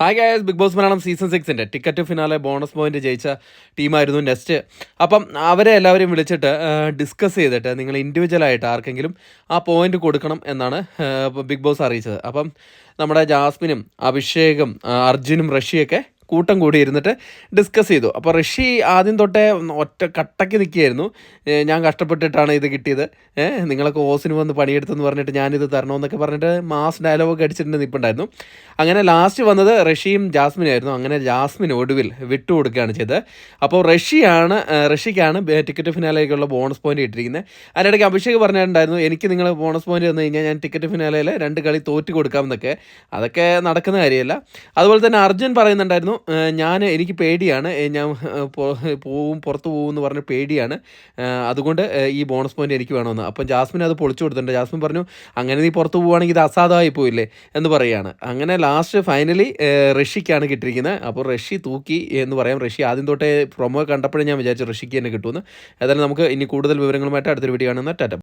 Hi guys Bigg Boss Malayalam season സിക്സിന്റെ ticket finale bonus point ജയിച്ച ടീമായിരുന്നു nest. അപ്പം അവരെ എല്ലാവരെയും വിളിച്ചിട്ട് ഡിസ്കസ് ചെയ്തിട്ട് നിങ്ങൾ ഇൻഡിവിജ്വലായിട്ട് ആർക്കെങ്കിലും ആ പോയിന്റ് കൊടുക്കണം എന്നാണ് ബിഗ് ബോസ് അറിയിച്ചത്. അപ്പം നമ്മുടെ ജാസ്മിനും അഭിഷേകും അർജുനും റഷ്യയൊക്കെ കൂട്ടം കൂടി ഇരുന്നിട്ട് ഡിസ്കസ് ചെയ്തു. അപ്പോൾ ഋഷി ആദ്യം തൊട്ടേ ഒറ്റ കട്ടയ്ക്ക് നിൽക്കുകയായിരുന്നു. ഞാൻ കഷ്ടപ്പെട്ടിട്ടാണ് ഇത് കിട്ടിയത്. നിങ്ങളൊക്കെ ഓസിന് വന്ന് പണിയെടുത്തെന്ന് പറഞ്ഞിട്ട് ഞാനിത് തരണമെന്നൊക്കെ പറഞ്ഞിട്ട് മാസ് ഡയലോഗൊക്കെ അടിച്ചിട്ടുണ്ട് നിൽപ്പുണ്ടായിരുന്നു അങ്ങനെ ലാസ്റ്റ് വന്നത് റഷ്യയും ജാസ്മിനായിരുന്നു അങ്ങനെ ജാസ്മിൻ ഒടുവിൽ വിട്ടുകൊടുക്കുകയാണ് ചെയ്തത്. അപ്പോൾ റഷ്യയാണ് റഷ്യക്കാണ് ടിക്കറ്റ് ഫിനാലേക്കുള്ള ബോണസ് പോയിന്റ് ഇട്ടിരിക്കുന്നത്. അതിനിടയ്ക്ക് അഭിഷേക് പറഞ്ഞിട്ടുണ്ടായിരുന്നു എനിക്ക് നിങ്ങൾ ബോണസ് പോയിന്റ് തന്നു കഴിഞ്ഞാൽ ഞാൻ ടിക്കറ്റ് ഫിനാലയിൽ രണ്ട് കളി തോറ്റ് കൊടുക്കാമെന്നൊക്കെ അതൊക്കെ നടക്കുന്ന കാര്യമല്ല. അതുപോലെ തന്നെ അർജുൻ പറയുന്നുണ്ടായിരുന്നു "ഏഹ് ഞാൻ എനിക്ക് പേടിയാണ്. ഞാൻ പോവും പുറത്ത് പോകും എന്ന് പറഞ്ഞ് പേടിയാണ്. അതുകൊണ്ട് ഈ ബോണസ് പോയിന്റ് എനിക്ക് വേണമെന്ന്. അപ്പം ജാസ്മിൻ അത് പൊളിച്ചു കൊടുത്തിട്ടുണ്ട്. ജാസ്മിൻ പറഞ്ഞു അങ്ങനെ നീ പുറത്ത് പോവുകയാണെങ്കിൽ ഇത് അസാധമായി പോയില്ലേ? എന്ന് പറയുകയാണ് അങ്ങനെ ലാസ്റ്റ് ഫൈനലി റഷ്യക്കാണ് കിട്ടിയിരിക്കുന്നത്. അപ്പോൾ റഷ്യ തൂക്കി എന്ന് പറയാം. റഷ്യ ആദ്യം തൊട്ടേ പ്രൊമോ കണ്ടപ്പോഴേ ഞാൻ വിചാരിച്ചു റഷ്യക്ക് തന്നെ കിട്ടുമെന്ന്. ഏതായാലും നമുക്ക് ഇനി കൂടുതൽ വിവരങ്ങളുമായിട്ട് അടുത്തൊരു വീഡിയോ കാണുന്ന ടാറ്റ.